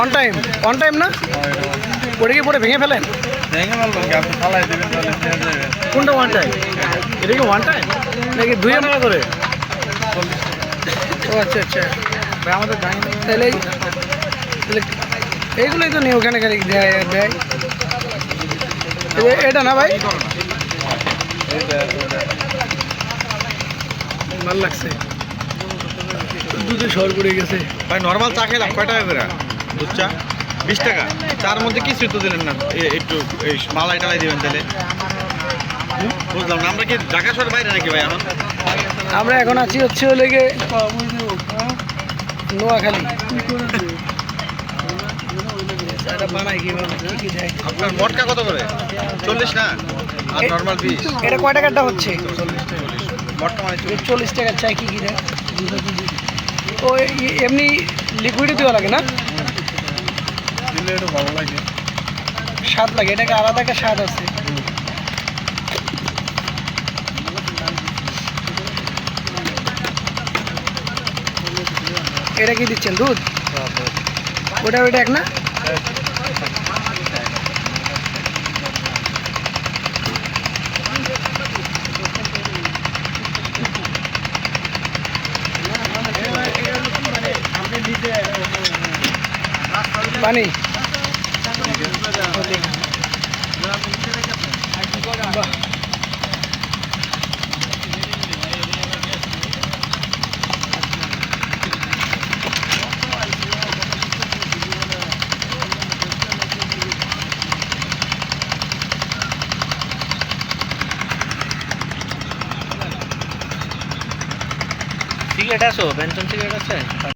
On time on time না? পড়ে গিয়ে পরে ভেঙে ফেলেন? কি কোনটা ওয়ান টাইম এটা কি ওয়ান টাইম নাকি দুই টাকা করে? ও আচ্ছা আচ্ছা। ভাই আমাদের জানি তাহলে তাহলে এইগুলোই তো নিয়ে ওখানে খালি দেয় দেয়। এটা না ভাই? ভালো লাগছে। দুধে সর পড়ে গেছে। ভাই নর্মাল চা খেলাম কয় টাকা করে দুধ চা বিশ টাকা। তার মধ্যে কিছুই তো দিলেন না? একটু এই মালাই টালাই দিবেন তাহলে। হুম? বুঝলাম না। আমরা কি ঢাকা শহরের বাইরে নাকি ভাই এখন? আমরা এখন আছি হচ্ছে হলে গিয়ে নোয়াখালী। আপনার মটকা কত করে? চল্লিশ না? আর নর্মাল বিশ? এটা কয় টাকারটা হচ্ছে? মটকা মানে চল্লিশ। টাকার চাই কি কি দেয় ও এমনি লিকুইডই দেওয়া লাগে না? দিলে একটু ভালো লাগে। স্বাদ লাগে, এটাকে আলাদা একটা স্বাদ আছে। এটা কি দিচ্ছেন, দুধ? ওটা ওটা এক না? পানি সিগারেট আছো বেনসন সিগারেট আছে?